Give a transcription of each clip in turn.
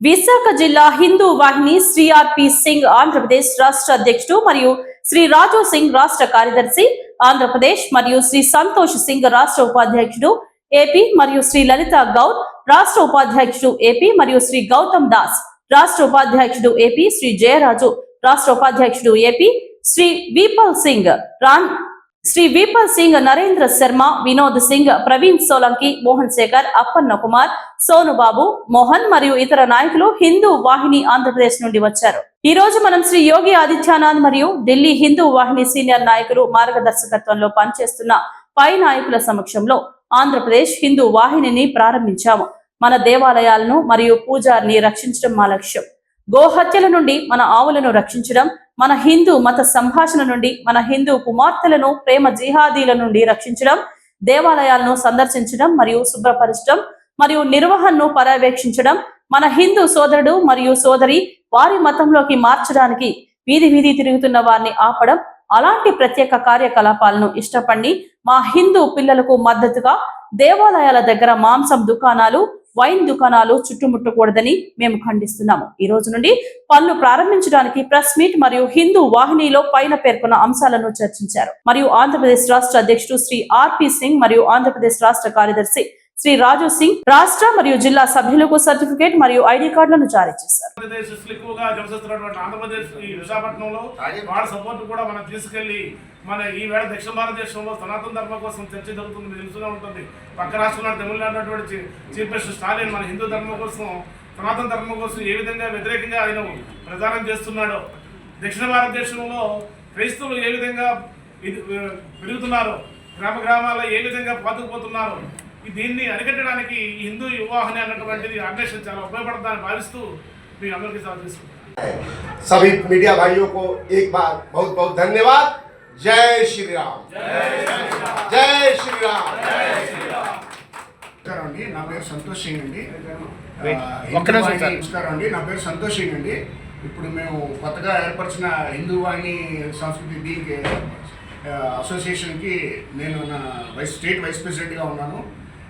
విశాఖ జిల్లా హిందూ వాహిని శ్రీ ఆర్పి సింగ్ ఆంధ్రప్రదేశ్ రాష్ట్ర అధ్యక్షుడు మరియు శ్రీ రాజు సింగ్ రాష్ట్ర కార్యదర్శి ఆంధ్రప్రదేశ్ మరియు శ్రీ సంతోష్ సింగ్ రాష్ట్ర ఉపాధ్యక్షుడు ఏపీ మరియు శ్రీ లలిత గౌడ్ రాష్ట్ర ఉపాధ్యక్షుడు ఏపీ మరియు శ్రీ గౌతమ్ దాస్ రాష్ట్ర ఉపాధ్యక్షుడు ఏపీ శ్రీ జయరాజు రాష్ట్ర ఉపాధ్యక్షుడు ఏపీ శ్రీ వీపల్ సింగ్ రాన్ శ్రీ వీపల్ సింగ్ నరేంద్ర శర్మ వినోద్ సింగ్ ప్రవీణ్ సోలంకి మోహన్ శేఖర్ అప్పన్న కుమార్ సోను బాబు మోహన్ మరియు ఇతర నాయకులు హిందూ వాహిని ఆంధ్రప్రదేశ్ నుండి వచ్చారు. ఈ రోజు మనం శ్రీ యోగి ఆదిత్యనాథ్ మరియు ఢిల్లీ హిందూ వాహిని సీనియర్ నాయకులు మార్గదర్శకత్వంలో పనిచేస్తున్న పై నాయకుల సమక్షంలో ఆంధ్రప్రదేశ్ హిందూ వాహినిని ప్రారంభించాము. మన దేవాలయాలను మరియు పూజారిని రక్షించడం మా లక్ష్యం. గోహత్యల నుండి మన ఆవులను రక్షించడం మన హిందూ మత సంభాషణ నుండి మన హిందూ కుమార్తెలను ప్రేమ జిహాదీల నుండి రక్షించడం దేవాలయాలను సందర్శించడం మరియు శుభ్రపరచడం మరియు నిర్వహణను పర్యవేక్షించడం మన హిందూ సోదరుడు మరియు సోదరి వారి మతంలోకి మార్చడానికి వీధి వీధి తిరుగుతున్న వారిని ఆపడం అలాంటి ప్రత్యేక కార్యకలాపాలను ఇష్టపడి మా హిందూ పిల్లలకు మద్దతుగా దేవాలయాల దగ్గర మాంసం దుకాణాలు వైన్ దుకాణాలు చుట్టుముట్టకూడదని మేము ఖండిస్తున్నాము. ఈ రోజు నుండి పనులు ప్రారంభించడానికి ప్రెస్ మీట్ మరియు హిందూ వాహినిలో పైన పేర్కొన్న అంశాలను చర్చించారు. మరియు ఆంధ్రప్రదేశ్ రాష్ట్ర అధ్యక్షుడు శ్రీ ఆర్పి సింగ్ మరియు ఆంధ్రప్రదేశ్ రాష్ట్ర కార్యదర్శి శ్రీ రాజు సింగ్ రాష్ట్ర మరియు జిల్లా సభ్యులకు సర్టిఫికేట్ మరియు ఐడి కార్డులను జారీ చేశారు. ఎక్కువగా ఆంధ్రప్రదేశ్ కూడా మనం మన ఈ వేళ దక్షిణ భారతదేశంలో సనాతన ధర్మం కోసం చర్చ జరుగుతుంది తెలుసుగా తెలుస్తూనే ఉంటుంది. పక్క రాష్ట్రంలో తమిళనాడు చీఫ్ మినిస్టర్ స్టాలిన్ మన హిందూ ధర్మం కోసం సనాతన ధర్మం కోసం ఏ విధంగా వ్యతిరేకంగా ఆయన ప్రచారం చేస్తున్నాడో దక్షిణ భారతదేశంలో క్రైస్తవులు ఏ విధంగా ఇది- పెరుగుతున్నారు గ్రామ గ్రామాల్లో ఏ విధంగా పాతుకుపోతున్నారు దీన్ని అరికట్టడానికి ఈ హిందూ వివాహని అన్నటువంటిది ఆర్గనైజేషన్ చాలా ఉపయోగపడుతుందని భావిస్తూ మీకు అందరికీ సెలవు తీసుకుంటాను सभी मीडिया भाइयों को एक बार बहुत बहुत धन्यवाद जय श्री राम जय श्री राम నమస్కారం అండి నా పేరు సంతోష్ సింగ్ అండి Wait, ఆ, ఒక్క హిందూ నిమిషం వాహిని- సార్. నమస్కారం అండి నా పేరు సంతోష్ సింగ్ అండి ఇప్పుడు మేము కొత్తగా ఏర్పరిచిన హిందూ వాహిని సంస్కృతి దీనికి ఆ, అసోసియేషన్కి నేను నా వైస్ స్టేట్ వైస్ ప్రెసిడెంట్గా ఉన్నాను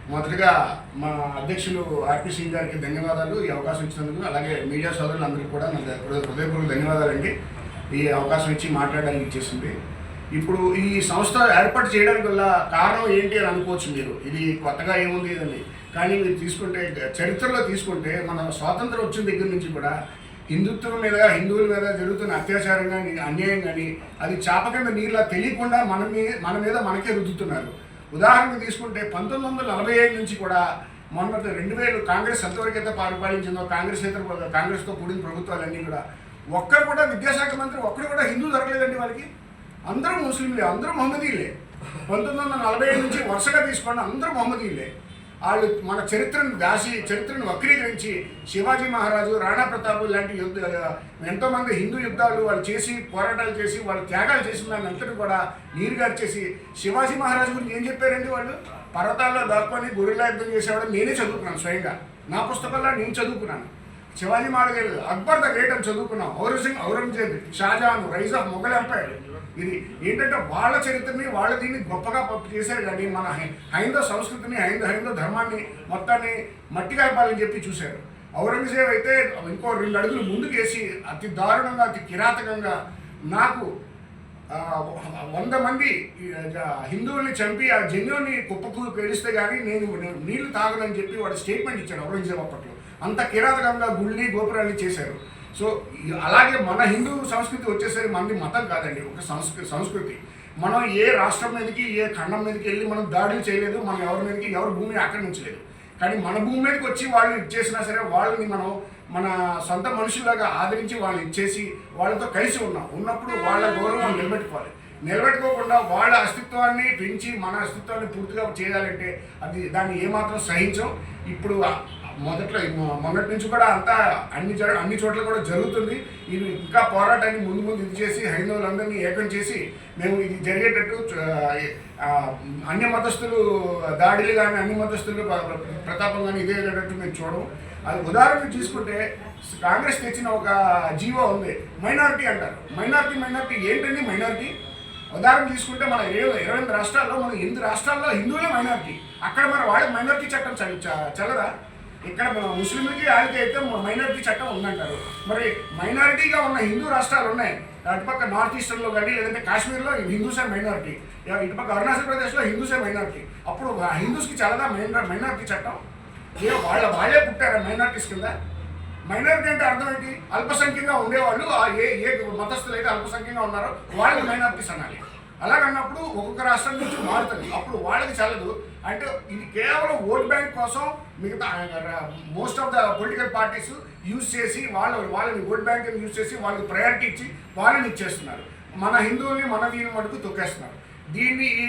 మొదటగా మా అధ్యక్షులు ఆర్పి సింగ్ గారికి ధన్యవాదాలు ఈ అవకాశం ఇచ్చినందుకు. అలాగే మీడియా సోదరులందరికీ కూడా నా హృదయ- హృదయపూర్వక ధన్యవాదాలండి. ఈ అవకాశం ఇచ్చి మాట్లాడడానికి ఇచ్చేసింది. ఇప్పుడు ఈ సంస్థ ఏర్పాటు చేయడానికి వల్ల కారణం ఏంటి అని అనుకోవచ్చు మీరు. ఇది కొత్తగా ఏముంది ఇదని కానీ మీరు తీసుకుంటే చరిత్రలో తీసుకుంటే మన స్వాతంత్రం వచ్చిన దగ్గర నుంచి కూడా హిందుత్వం మీద హిందువుల మీద జరుగుతున్న అత్యాచారం కానీ అన్యాయం కానీ అది చాప కింద నీళ్ళ తెలియకుండా మన మీద మన మీద మనకే రుద్దుతున్నారు. ఉదాహరణకు తీసుకుంటే పంతొమ్మిది వందల నలభై ఏడు నుంచి కూడా మొన్న రెండు వేలు కాంగ్రెస్ ఎంతవరకైతే అయితే పరిపాలించిందో కాంగ్రెస్ ఇతర కాంగ్రెస్తో కూడిన ప్రభుత్వాలన్నీ కూడా ఒక్కరు కూడా విద్యాశాఖ మంత్రి ఒక్కడు కూడా హిందూ దొరకలేదండి వాళ్ళకి. అందరూ ముస్లింలే అందరూ మహమ్మదీలే పంతొమ్మిది వందల నలభై ఏడు నుంచి వరుసగా తీసుకోండి అందరూ మహమ్మదీలే వాళ్ళు మన చరిత్రను దాసి చరిత్రను వక్రీకరించి శివాజీ మహారాజు రాణా ప్రతాప్ లాంటి యుద్ధ ఎంతోమంది హిందూ యుద్ధాలు వాళ్ళు చేసి పోరాటాలు చేసి వాళ్ళు త్యాగాలు చేసిన దాన్ని కూడా నీరు చేసి శివాజీ మహారాజు గురించి ఏం చెప్పారండి వాళ్ళు? పర్వతాల్లో దాక్కొని గురిలా యుద్ధం చేసేవాడు నేనే చదువుకున్నాను స్వయంగా. నా పుస్తకాల్లో నేను చదువుకున్నాను. శివాజీ మహారాజు అక్బర్ ద గ్రేట్ అని చదువుకున్నాం. Aurangzeb Aurangzeb Shah Jahan rise of Mughal empire. ఇది ఏంటంటే వాళ్ళ చరిత్రని వాళ్ళ దీన్ని గొప్పగా పప్పు చేశారు కానీ మన హై- హైందవ సంస్కృతిని హైందవ హైందవ ధర్మాన్ని మొత్తాన్ని మట్టి కలపాలని చెప్పి చూశారు. ఔరంగజేబ్ అయితే ఇంకో రెండు అడుగులు ముందుకేసి అతి దారుణంగా అతి కిరాతకంగా నాకు వంద మంది హిందువుల్ని చంపి ఆ జన్యుని కుప్పకు పేలిస్తే కానీ నేను నేను నీళ్ళు తాగనని చెప్పి వాడు స్టేట్మెంట్ ఇచ్చాడు ఔరంగజేబ్ అప్పట్లో. అంత కిరాతకంగా గుళ్ళి గోపురాన్ని చేశారు. సో అలాగే మన హిందూ సంస్కృతి వచ్చేసరికి మనది మతం కాదండి ఒక సంస్కృతి సంస్కృతి. మనం ఏ రాష్ట్రం మీదకి ఏ ఖండం మీదకి వెళ్ళి మనం దాడులు చేయలేదు మనం ఎవరి మీదకి ఎవరి భూమిని ఆక్రమించలేదు. కానీ మన భూమి మీదకి వచ్చి వాళ్ళు ఇచ్చేసినా సరే వాళ్ళని మనం మన సొంత మనుషులాగా ఆదరించి వాళ్ళని ఇచ్చేసి వాళ్ళతో కలిసి ఉన్నాం. ఉన్నప్పుడు వాళ్ళ గౌరవం నిలబెట్టుకోవాలి. నిలబెట్టుకోకుండా వాళ్ళ అస్తిత్వాన్ని పెంచి మన అస్తిత్వాన్ని పూర్తిగా చేయాలంటే అది దాన్ని ఏమాత్రం సహించం. ఇప్పుడు మొదట్లో మొన్నటి నుంచి కూడా అంతా అన్ని అన్ని చోట్ల కూడా జరుగుతుంది. ఇది ఇంకా పోరాటాన్ని ముందు ముందు ఇది చేసి హైందవులందరినీ ఏకం చేసి మేము ఇది జరిగేటట్టు అన్ని మతస్థులు దాడులు కానీ అన్ని మతస్థులు ప్రతాపం కానీ ఇదే జరిగేటట్టు మేము చూడము. అది ఉదాహరణకు తీసుకుంటే కాంగ్రెస్ తెచ్చిన ఒక జీవో ఉంది. మైనారిటీ అంటారు. మైనారిటీ మైనారిటీ ఏంటండి మైనారిటీ? ఉదాహరణ తీసుకుంటే మన ఇరవై ఇరవై ఎనిమిది రాష్ట్రాల్లో మనం ఎనిమిది రాష్ట్రాల్లో హిందువులే మైనారిటీ. అక్కడ మన వాళ్ళ మైనారిటీ చట్టం చ- చ- చల్లదా? ఇక్కడ ముస్లింలకి వాళ్ళకి అయితే మైనారిటీ చట్టం ఉందంటారు. మరి మైనారిటీగా ఉన్న హిందూ రాష్ట్రాలు ఉన్నాయి. అటుపక్క నార్త్ ఈస్టర్న్లో కానీ లేదంటే కాశ్మీర్లో హిందూసే మైనారిటీ. ఇటుపక్క అరుణాచల్ ప్రదేశ్లో హిందూసే మైనారిటీ. అప్పుడు హిందూస్కి చాలా మైనారిటీ చట్టం? వాళ్ళ వాళ్ళే పుట్టారా మైనారిటీస్ కింద? మైనారిటీ అంటే అర్థం ఏంటి? అల్పసంఖ్యంగా ఉండేవాళ్ళు ఆ ఏ ఏ మతస్థులు అయితే అల్పసంఖ్యంగా ఉన్నారో వాళ్ళని మైనారిటీస్ అనాలి. అలాగన్నప్పుడు ఒక్కొక్క రాష్ట్రం నుంచి మారుతుంది. అప్పుడు వాళ్ళకి చల్లదు. అంటే ఇది కేవలం ఓట్ బ్యాంక్ కోసం మిగతా most of the political parties use చేసి వాళ్ళ వాళ్ళని ఓట్ బ్యాంక్ యూజ్ చేసి వాళ్ళకి ప్రయారిటీ ఇచ్చి వాళ్ళని ఇచ్చేస్తున్నారు. మన హిందువుల్ని మన దీని మటుకు తొక్కేస్తున్నారు. దీన్ని ఈ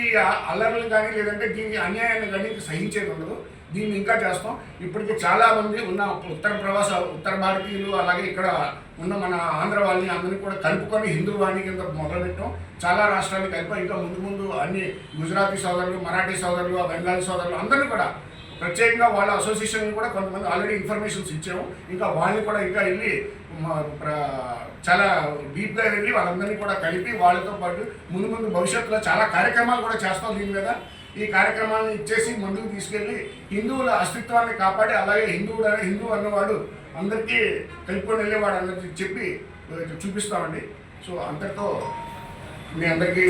అల్లర్లు కానీ లేదంటే దీన్ని అన్యాయాన్ని కానీ సహించేది ఉండదు. దీన్ని ఇంకా చేస్తాం. ఇప్పటికి చాలామంది ఉన్న ఉత్తర ప్రవాస ఉత్తర భారతీయులు అలాగే ఇక్కడ ఉన్న మన ఆంధ్ర వాళ్ళని అందరినీ కూడా కలుపుకొని హిందూ వాణి కింద మొదలుపెట్టాం. చాలా రాష్ట్రాలు కలిపి ఇంకా ముందు ముందు అన్ని గుజరాతీ సోదరులు మరాఠీ సోదరులు బెంగాలీ సోదరులు అందరినీ కూడా ప్రత్యేకంగా వాళ్ళ అసోసియేషన్ కూడా కొంతమంది ఆల్రెడీ ఇన్ఫర్మేషన్స్ ఇచ్చాము. ఇంకా వాళ్ళని కూడా ఇంకా వెళ్ళి చాలా డీప్గా వెళ్ళి వాళ్ళందరినీ కూడా కలిపి వాళ్ళతో పాటు ముందు ముందు భవిష్యత్తులో చాలా కార్యక్రమాలు కూడా చేస్తాం దీని మీద. ఈ కార్యక్రమాలను ఇచ్చేసి ముందుకు తీసుకెళ్ళి హిందువుల అస్తిత్వాన్ని కాపాడి అలాగే హిందువుడు అనే హిందువు అన్నవాడు అందరికీ కలుపుకొని వెళ్ళేవాడు అందరికీ చెప్పి చూపిస్తామండి. సో అంతటితో మీ అందరికీ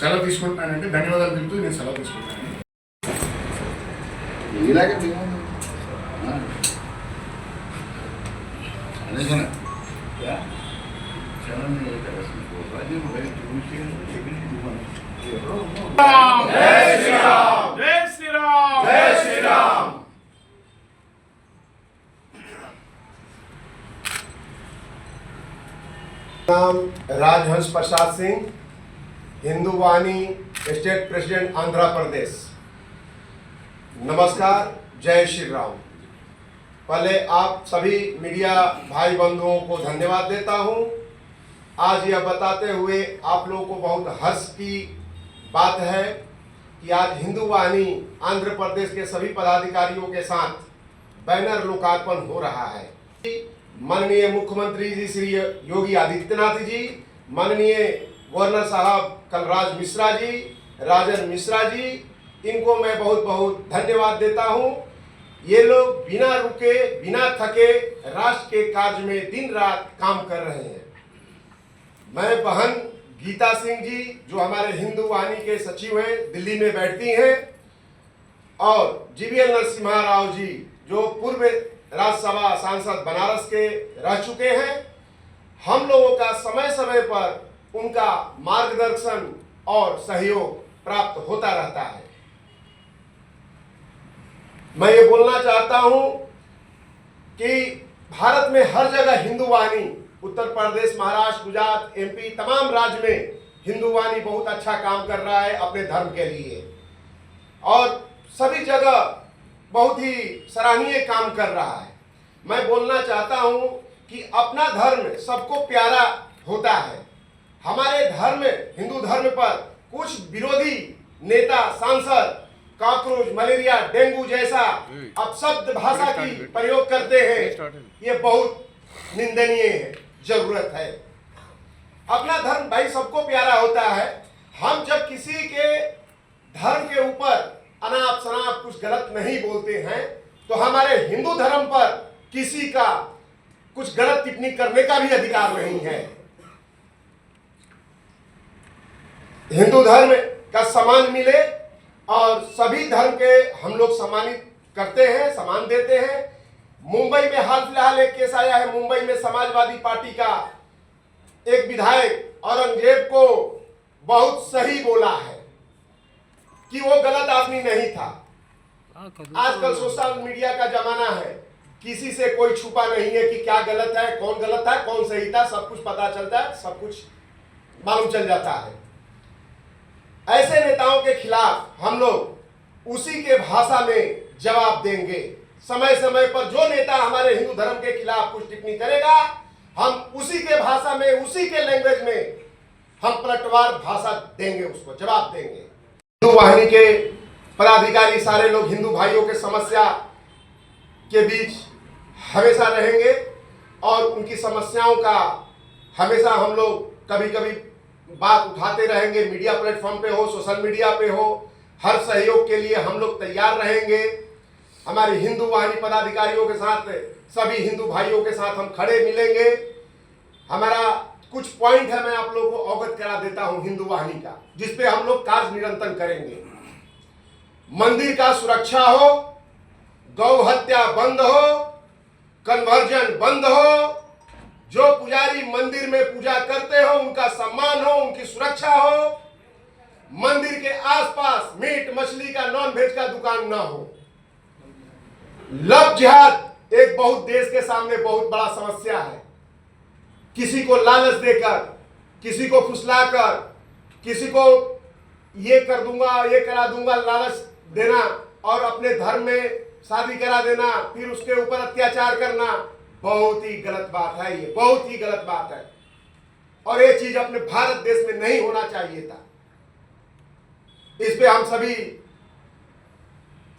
సెలవు తీసుకుంటానండి ధన్యవాదాలు చెప్తూ నేను సెలవు తీసుకుంటాను ఇలాగే మేము అనేసిన జై శ్రీరామ్ జై శ్రీరామ్ नाम राजहंस प्रसाद सिंह हिंदू वाणी स्टेट प्रेसिडेंट आंध्र प्रदेश नमस्कार, जय श्री राम। पहले आप सभी मीडिया भाई बंधुओं को धन्यवाद देता हूँ। आज यह बताते हुए आप लोगों को बहुत हर्ष की बात है कि आज हिंदू वाहिनी आंध्र प्रदेश के सभी पदाधिकारियों के साथ बैनर लोकार्पण हो रहा है। माननीय मुख्यमंत्री जी श्री योगी आदित्यनाथ जी, माननीय गवर्नर साहब कलराज मिश्रा जी, राजन मिश्रा जी इनको मैं बहुत बहुत धन्यवाद देता हूँ। ये लोग बिना रुके, बिना थके राष्ट्र के कार्य में दिन रात काम कर रहे हैं। मैं बहन गीता सिंह जी, जो हमारे हिंदू वाणी के सचिव हैं, दिल्ली में बैठती हैं, और जीवीएल नरसिम्हा राव जी, जो पूर्व राज्यसभा सांसद बनारस के रह चुके हैं, हम लोगों का समय समय पर उनका मार्गदर्शन और सहयोग प्राप्त होता रहता है। मैं ये बोलना चाहता हूँ कि भारत में हर जगह हिंदू वाहिनी उत्तर प्रदेश, महाराष्ट्र, गुजरात एमपी तमाम राज्य में हिंदू वाहिनी बहुत अच्छा काम कर रहा है अपने धर्म के लिए। और सभी जगह बहुत ही सराहनीय काम कर रहा है। मैं बोलना चाहता हूँ कि अपना धर्म सबको प्यारा होता है। हमारे धर्म, हिंदू धर्म पर कुछ विरोधी नेता, सांसद कॉकरोच मलेरिया डेंगू जैसा अपशब्द भाषा की प्रयोग करते हैं। ये बहुत निंदनीय है ज़रूरत है। अपना धर्म भाई सबको प्यारा होता है। हम जब किसी के धर्म के ऊपर अनाप शनाप कुछ गलत नहीं बोलते हैं तो हमारे हिंदू धर्म पर किसी का कुछ गलत टिप्पणी करने का भी अधिकार नहीं है। हिंदू धर्म का सम्मान मिले और सभी धर्म के हम लोग सम्मानित करते हैं सम्मान देते हैं। मुंबई में हाल फ़िलहाल एक केस आया है मुंबई में समाजवादी पार्टी का एक विधायक औरंगज़ेब को बहुत सही बोला है कि वो गलत आदमी नहीं था। आजकल सोशल मीडिया का जमाना है किसी से कोई छुपा नहीं है कि क्या गलत है कौन गलत था कौन सही था सब कुछ पता चलता है सब कुछ मालूम चल जाता है। ऐसे नेताओं के खिलाफ हम लोग उसी के भाषा में जवाब देंगे। समय समय पर जो नेता हमारे हिंदू धर्म के खिलाफ कुछ टिप्पणी करेगा, हम उसी के भाषा में, उसी के लैंग्वेज में हम पलटवार भाषा देंगे, उसको जवाब देंगे। हिंदू वाहिनी के पदाधिकारी सारे लोग हिंदू भाइयों के समस्या के बीच हमेशा रहेंगे और उनकी समस्याओं का हमेशा हम लोग कभी कभी बात उठाते रहेंगे, मीडिया प्लेटफॉर्म पे हो, सोशल मीडिया पे हो, हर सहयोग के लिए हम लोग तैयार रहेंगे। हमारे हिंदू वाहिनी पदाधिकारियों के साथ, सभी हिंदू भाइयों के साथ हम खड़े मिलेंगे। हमारा कुछ पॉइंट है, मैं आप लोगों को अवगत करा देता हूँ हिंदू वाहिनी का जिसपे हम लोग कार्य निरंतर करेंगे। मंदिर का सुरक्षा हो, गौ हत्या बंद हो, कन्वर्जन बंद हो जो पुजारी मंदिर में पूजा करते हो, उनका सम्मान हो, उनकी सुरक्षा हो, मंदिर के आसपास मीट मछली का नॉन वेज का दुकान ना हो। लव जिहाद एक बहुत देश के सामने बहुत बड़ा समस्या है। किसी को लालच देकर, किसी को फुसलाकर, किसी को ये कर दूँगा, ये करा दूँगा लालच देना और अपने धर्म में शादी करा देना, फिर उसके ऊपर अत्याचार करना बहुत ही गलत बात है ये, बहुत ही गलत बात है। और ये चीज़ अपने भारत देश में नहीं होना चाहिए था। इस पे हम सभी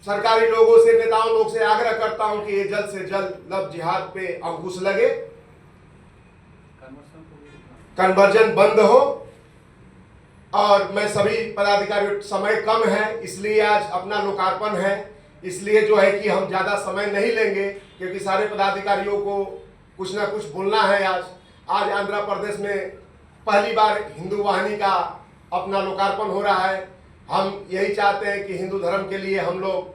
सरकारी लोगों से, नेताओं लोग से आग्रह करता हूँ कि ये जल्द से जल्द लव जिहाद पे अंकुश लगे। कन्वर्जन बंद हो। और मैं सभी पदाधिकारी समय कम है, इसलिए आज अपना लोकार्पण है। इसलिए जो है कि हम ज़्यादा समय नहीं लेंगे क्योंकि सारे पदाधिकारियों को कुछ ना कुछ बोलना है आज। आज आंध्र प्रदेश में पहली बार हिंदू वाहिनी का अपना लोकार्पण हो रहा है। हम यही चाहते हैं कि हिंदू धर्म के लिए हम लोग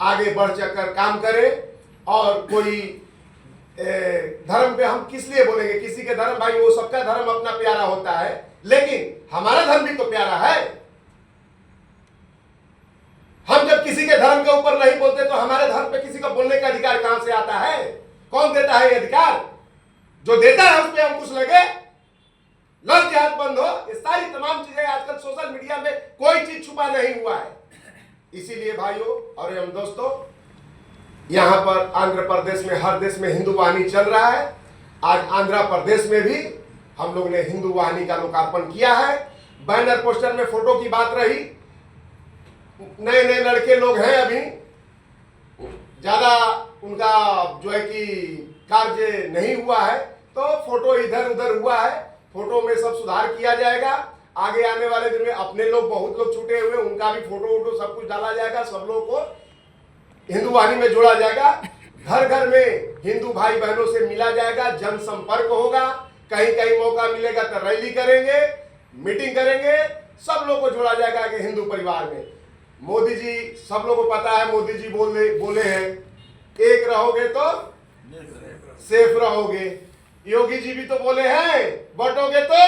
आगे बढ़ चढ़कर काम करें और कोई ए, धर्म पे हम किस लिए बोलेंगे? किसी के धर्म भाई वो सबका धर्म अपना प्यारा होता है लेकिन हमारा धर्म भी तो प्यारा है हम जब किसी के धर्म के ऊपर नहीं बोलते तो हमारे धर्म पे किसी का बोलने का अधिकार कहाँ से आता है? कौन देता है ये अधिकार? जो देता है उस पर अंकुश लगे। लव जिहाद बंद हो, ये सारी तमाम चीज़ें आजकल सोशल मीडिया में कोई चीज़ छुपा नहीं हुआ है। इसीलिए भाइयों और एवं दोस्तों, यहाँ पर आंध्र प्रदेश में, हर देश में हिंदू वाहिनी चल रहा है। आज आंध्र प्रदेश में भी हम लोग ने हिंदू वाहिनी का लोकार्पण किया है। बैनर पोस्टर में फ़ोटो की बात रही। नए नए लड़के लोग हैं अभी। ज़्यादा उनका जो है कि कार्य नहीं हुआ है तो फ़ोटो इधर उधर हुआ है। फ़ोटो में सब सुधार किया जाएगा। आगे आने वाले दिन में अपने लोग, बहुत लोग छूटे हुए उनका भी फ़ोटो वोटो सब कुछ डाला जाएगा, सब लोग को हिंदू वाहिनी में जोड़ा जाएगा। घर घर में हिंदू भाई बहनों से मिला जाएगा, जनसंपर्क होगा। कहीं कहीं मौका मिलेगा तो रैली करेंगे, मीटिंग करेंगे, सब लोग को जोड़ा जाएगा हिंदू परिवार में। मोदी जी, सब लोगों को पता है मोदी जी बोले बोले हैं, एक रहोगे तो सेफ़ रहोगे। योगी जी भी तो बोले हैं, बटोगे तो?